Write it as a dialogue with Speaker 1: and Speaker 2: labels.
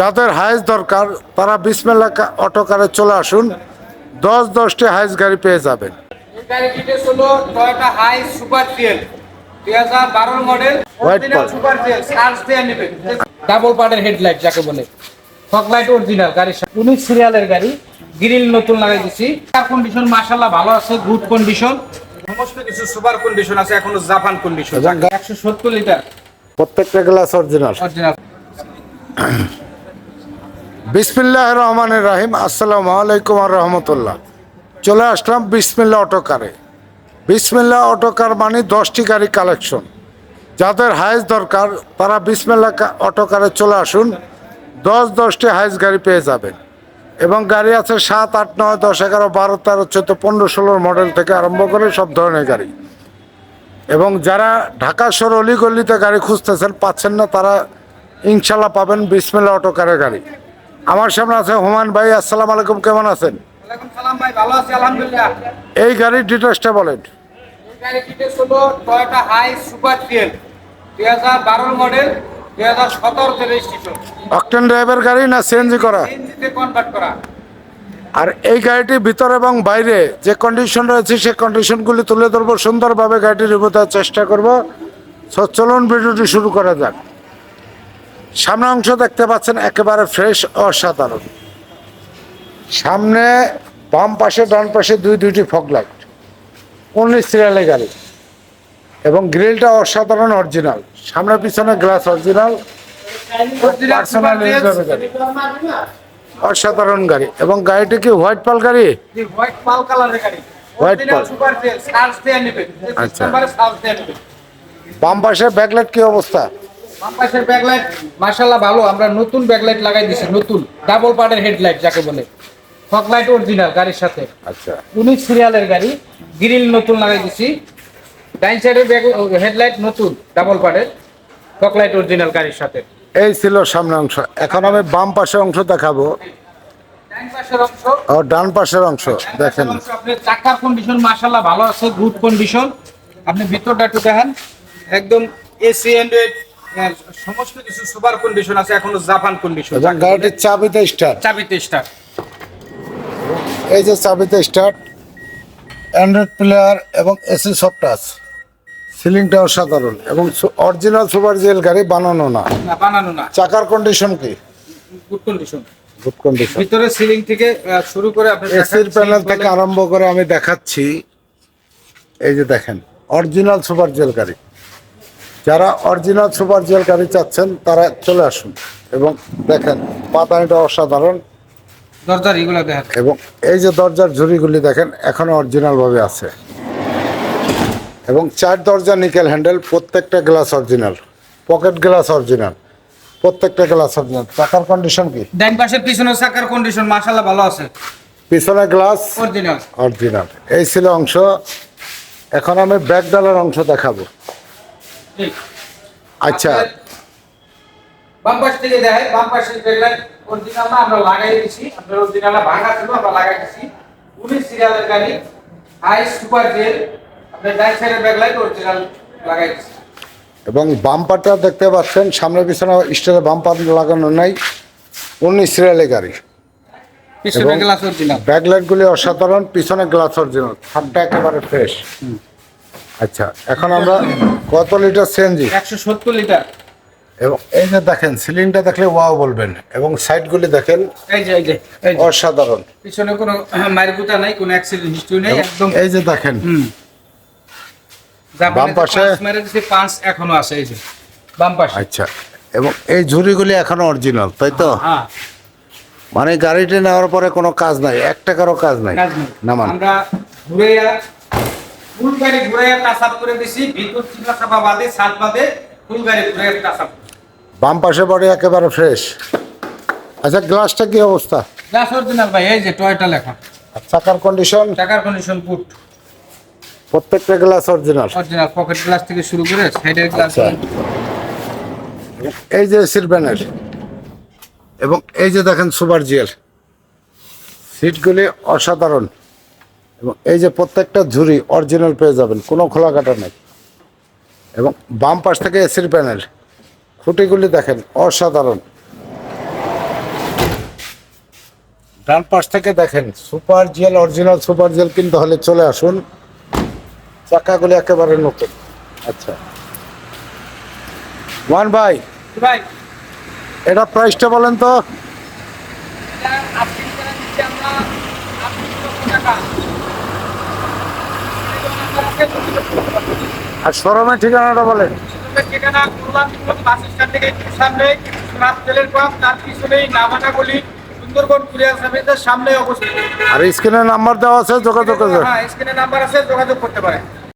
Speaker 1: যাদের হাইস দরকার তারা বিসমেল্লা অটো কারে চলে আসুন। দশ দশটি হাইস গাড়ি পেয়ে যাবেন।
Speaker 2: এই গাড়ি details Toyota hi super CL. দুই হাজার বারোর model original super CL search দিয়ে নেবেন। ডাবল পার্টের হেডলাইট যাকে বলে। ফক লাইট অরিজিনাল গাড়ির সাথে। উনিশ সিরিয়ালের গাড়ি গ্রিল নতুন লাগাই দিছি। কার কন্ডিশন মাশাআল্লাহ ভালো আছে গুড কন্ডিশন সমস্ত কিছু সুপার কন্ডিশন আছে এখনও জাপান কন্ডিশন
Speaker 1: এবং গা-
Speaker 2: একশো সত্তর লিটার
Speaker 1: প্রত্যেকটা গ্লাস অরিজিনাল
Speaker 2: অরিজিনাল
Speaker 1: বিসমিল্লাহ রহমানের রাহিম। আসসালামু আলাইকুম আর রহমতুল্লাহ। চলে আসলাম বিসমিল্লা অটো কারে বিসমিল্লা অটো কার মানে দশটি গাড়ি কালেকশন। যাদের হাইস দরকার, তারা বিসমিল্লা কা- অটো কারে চলে আসুন। দশ দশটি হাইস গাড়ি পেয়ে যাবেন। এবং গাড়ি আছে সাত, আট, নয়, দশ, এগারো, বারো, তেরো, চোদ্দ, পনেরো, ষোলোর মডেল থেকে আরম্ভ করে সব ধরনের গাড়ি। এবং যারা ঢাকা শহর অলিগল্লিতে গাড়ি খুঁজতেছেন, পাচ্ছেন না, তারা ইনশাল্লাহ পাবেন বিসমিল্লা অটো কারের গাড়ি। আমার সামনে আছে হুমায়ুন ভাই আসসালামু আলাইকুম কেমন আছেন? এই গাড়ির ডিটেলসটা বলেন। অকটেন ড্রাইভার গাড়ি না সিএনজি করা? আর এই গাড়িটির ভিতর এবং বাইরে যে কন্ডিশন রয়েছে সেই কন্ডিশনগুলি তুলে ধরবো সুন্দরভাবে গাড়িটি রিভিউ চেষ্টা করব। চলুন ভিডিওটি শুরু করা যাক। সামনে অংশ দেখতে পাচ্ছেন একেবারে ফ্রেশ অসাধারণ। সামনে বাম পাশে ডান পাশে দুই দুইটি ফগ লাইট উনিশ সিরিয়ালের গাড়ি। এবং গ্রিলটা অসাধারণ অরিজিনাল সামনে পিছনে গ্লাস অরিজিনাল পার্সোনাল অসাধারণ গাড়ি। এবং গাড়িটি কি হোয়াইট পাল গাড়ি?
Speaker 2: হোয়াইট পাল কালারের গাড়ি। Original
Speaker 1: pearl. আচ্ছা। বাম পাশে ব্যাকলাইট কি অবস্থা?
Speaker 2: পাশের ব্যাকলাইট মাশাআল্লাহ ভালো আমরা নতুন ব্যাকলাইট লাগাই দিছি নতুন। ডাবল পার্টের হেডলাইট যাকে বলে। ফক লাইট অরিজিনাল গাড়ির সাথে।
Speaker 1: আচ্ছা।
Speaker 2: উনিশ সিরিয়ালের গাড়ি গ্রিল নতুন লাগাই দিছি। ডাইন সাইডের হেডলাইট নতুন ডাবল পার্টের ফক লাইট অরিজিনাল গাড়ির সাথে।
Speaker 1: এই ছিল সামনে অংশ। এখন আমি বাম পাশের অংশ দেখাবো।
Speaker 2: ডাইন পাশের অংশ।
Speaker 1: ও ডান পাশের অংশ দেখেন।
Speaker 2: আপনি চাকার কন্ডিশন মাশাআল্লাহ ভালো আছে গুড কন্ডিশন আপনি ভিতরটা একটু দেখেন। একদম এসি অ্যান্ড্রয়েড সমস্ত কিছু সুপার কন্ডিশন আছে এখনও জাপান কন্ডিশন
Speaker 1: এবং গাড়িটির চাবিতে স্টার্ট
Speaker 2: চাবিতে স্টার্ট
Speaker 1: এই যে চাবিতে স্টার্ট অ্যান্ড্রয়েড প্লেয়ার এবং এসি সফট টাচ সিলিংটা অসাধারণ এবং অরিজিনাল সুপার জেল গাড়ি বানানো না।
Speaker 2: না বানানো না।
Speaker 1: চাকার কন্ডিশন কি?
Speaker 2: গুড কন্ডিশন
Speaker 1: গুড কন্ডিশন
Speaker 2: ভিতরে সিলিং থেকে শুরু করে আপনি
Speaker 1: এসির প্যানেল থেকে আরম্ভ করে আমি দেখাচ্ছি। এই যে দেখেন অরিজিনাল সুপার জেল গাড়ি। যারা অরিজিনাল সুপার জেল গাড়ি চাচ্ছেন তারা চলে আসুন এবং দেখেন পাতানিটা অসাধারণ।
Speaker 2: দরজার এগুলো দেখেন।
Speaker 1: এবং এই যে দরজার ঝুড়িগুলি দেখেন এখনও অরিজিনাল ভাবে আছে। এবং চার দরজা নিকেল হ্যান্ডেল প্রত্যেকটা glass original. Pocket glass original. প্রত্যেকটা গ্লাস অরিজিনাল। চাকার কন্ডিশন কি?
Speaker 2: ডাইন পাশের পিছনের চাকার কন্ডিশন মাশাআল্লাহ ভালো আছে।
Speaker 1: পিছনে গ্লাস
Speaker 2: অরিজিনাল।
Speaker 1: অরিজিনাল। এই ছিল অংশ। এখন আমি ব্যাক ডালার অংশ দেখাবো। আচ্ছা।
Speaker 2: বাম পাশ থেকে বাম ব্যাকলাইট অরিজিনাল না আমরা লাগাই দিছি। আপনার অরিজিনাল ভাঙা ছিল আমরা লাগাই দিছি। উনিশ সিরিয়ালের গাড়ি। হাই সুপার জেল আপনার ডাইন সাইডের ব্যাকলাইট অরিজিনাল লাগাই দিছি।
Speaker 1: এবং বাম্পারটা দেখতে পাচ্ছেন সামনে পিছনে স্টারে বাম্পার লাগানো নাই। উনিশ সিরিয়ালে গাড়ি।
Speaker 2: পিছনে
Speaker 1: এবং-
Speaker 2: গ্লাস অরিজিনাল
Speaker 1: ব্যাকলাইটগুলি অসাধারণ পিছনে গ্লাস অরিজিনাল ছাদটা একেবারে ফ্রেশ আচ্ছা এখন আমরা কত লিটার সিএনজি
Speaker 2: একশো সত্তর লিটার
Speaker 1: এবং এই যে দেখেন সিলিংটা দেখলে ওয়াও বলবেন এবং সাইড সাইডগুলি দেখেন
Speaker 2: এই যে এই যে
Speaker 1: অসাধারণ।
Speaker 2: পিছনে কোনো মারগুতা নাই কোনো অ্যাক্সিডেন্ট হিস্ট্রি নেই একদম।
Speaker 1: এই যে দেখেন
Speaker 2: হুম।
Speaker 1: বাম পাশে?
Speaker 2: পাশে মেরে দিছি পাঁচ এখনও আছে এই যে বাম পাশে।
Speaker 1: আচ্ছা এবং এই ঝুড়িগুলি এখনও অরিজিনাল তাই তো?
Speaker 2: হ্যাঁ
Speaker 1: মানে গাড়িটি নেওয়ার পরে কোনো কাজ নাই এক টাকারও কাজ নাই। নামান।
Speaker 2: আমরা ঘুরাইয়া ফুল গাড়ি ঘুরাইয়া করে দিছি ভিতর চিনা চাপা বাদে সাত বাদে ফুল গাড়ি ঘুরাইয়া
Speaker 1: বাম পাশে বডি একেবারে ফ্রেশ। আচ্ছা গ্লাসটা কি অবস্থা?
Speaker 2: গ্লাস অরিজিনাল ভাই এই যে টয়টা লেখা।
Speaker 1: চাকার কন্ডিশন
Speaker 2: টাকার কন্ডিশন গুড
Speaker 1: প্রত্যেকটা glass original?
Speaker 2: Original pocket glass থেকে শুরু করে সাইডের গ্লাস
Speaker 1: আচ্ছা। এই যে এসির ব্যানার এবং এই যে দেখেন সুপার জিয়ার সিটগুলি অসাধারণ। এবং এই যে প্রত্যেকটা ঝুড়ি অরিজিনাল পেয়ে যাবেন কোনো খোলা কাটা নেই। এবং বাম পাশ থেকে এসির প্যানেল খুঁটিগুলি দেখেন অসাধারণ। ডান পাশ থেকে দেখেন super gel original super gel কিনতে হলে চলে আসুন। চাকাগুলি একেবারে নতুন। আচ্ছা। ওয়ান ভাই
Speaker 2: ভাই।
Speaker 1: এটা প্রাইসটা বলেন তো।
Speaker 2: টাকা?
Speaker 1: আর শোরুমের ঠিকানাটা বলেন।
Speaker 2: ঠিকানা বাস স্ট্যান্ড থেকে সামনে রাত তেলের পাম্প তার পিছনেই নামাটা গলি সুন্দরবন কুরিয়ার সার্ভিসের সামনে অবস্থিত।
Speaker 1: আর স্ক্রিনে নাম্বার দেওয়া আছে যোগাযোগ করবেন।
Speaker 2: হ্যাঁ স্ক্রিনে নাম্বার আছে যোগাযোগ করতে পারেন।